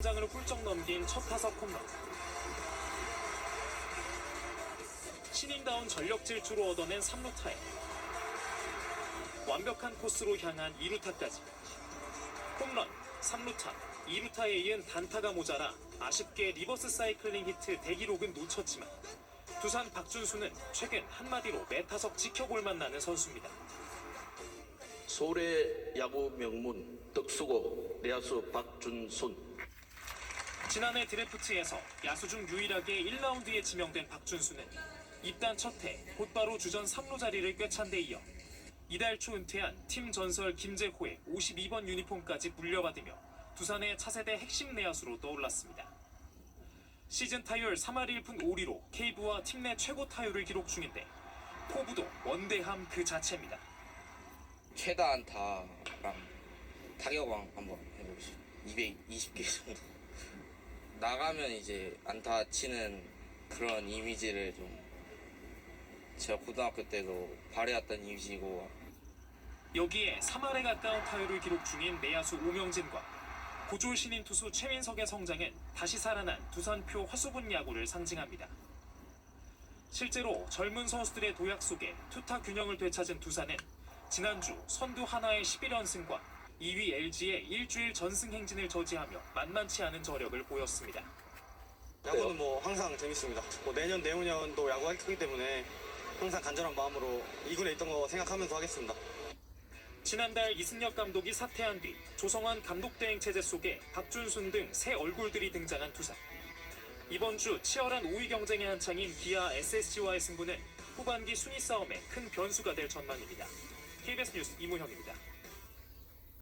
장을 훌쩍 넘긴 첫 타석 홈런. 신인다운 전력 질주로 얻어낸 3루타에 완벽한 코스로 향한 2루타까지 홈런, 3루타, 2루타에 이은 단타가 모자라 아쉽게 리버스 사이클링 히트 대기록은 놓쳤지만 두산 박준수는 최근 한마디로 매타석 지켜볼 만 나는 선수입니다. 서울의 야구 명문 덕수고 내야수 박준순 지난해 드래프트에서 야수 중 유일하게 1라운드에 지명된 박준수는 입단 첫해 곧바로 주전 3루 자리를 꿰찬 데 이어 이달 초 은퇴한 팀 전설 김재호의 52번 유니폼까지 물려받으며 두산의 차세대 핵심 내야수로 떠올랐습니다. 시즌 타율 3할 1푼 5리로 케이브와 팀 내 최고 타율을 기록 중인데 포부도 원대함 그 자체입니다. 최다 안타랑 타격왕 한번 해보겠습니다. 220개 정도. 나가면 이제 안타 치는 그런 이미지를 좀 제가 고등학교 때도 발해왔던 이미지고 여기에 3할에 가까운 타율을 기록 중인 내야수 오명진과 고졸 신인 투수 최민석의 성장은 다시 살아난 두산표 화수분 야구를 상징합니다. 실제로 젊은 선수들의 도약 속에 투타 균형을 되찾은 두산은 지난주 선두 하나의 11연승과 2위 LG의 일주일 전승 행진을 저지하며 만만치 않은 저력을 보였습니다. 야구는 뭐 항상 재밌습니다. 뭐 내년 내후년도 야구하기 크기 때문에 항상 간절한 마음으로 2군에 있던 거 생각하면서 하겠습니다. 지난달 이승엽 감독이 사퇴한 뒤 조성환 감독 대행 체제 속에 박준순 등 새 얼굴들이 등장한 두산. 이번 주 치열한 5위 경쟁에 한창인 기아 SSG와의 승부는 후반기 순위 싸움에 큰 변수가 될 전망입니다. KBS 뉴스 이무형입니다.